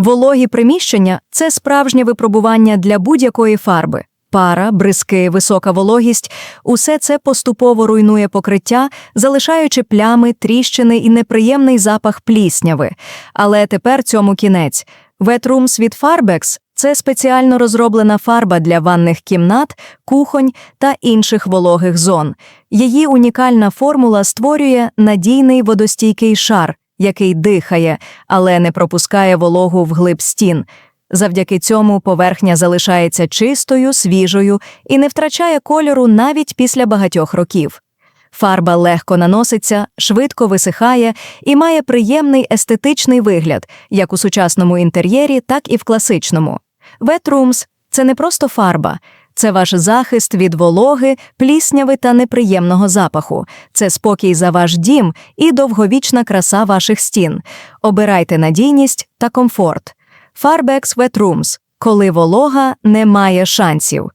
Вологі приміщення це справжнє випробування для будь-якої фарби. Пара, бризки, висока вологість усе це поступово руйнує покриття, залишаючи плями, тріщини і неприємний запах плісняви. Але тепер цьому кінець. Wet Rooms від Farbex – це спеціально розроблена фарба для ванних кімнат, кухонь та інших вологих зон. Її унікальна формула створює надійний водостійкий шар, який дихає, але не пропускає вологу вглиб стін. Завдяки цьому поверхня залишається чистою, свіжою і не втрачає кольору навіть після багатьох років. Фарба легко наноситься, швидко висихає і має приємний естетичний вигляд, як у сучасному інтер'єрі, так і в класичному. Rooms – це не просто фарба, це ваш захист від вологи, плісняви та неприємного запаху. Це спокій за ваш дім і довговічна краса ваших стін. Обирайте надійність та комфорт. Farbex Wet Rooms – коли волога не має шансів.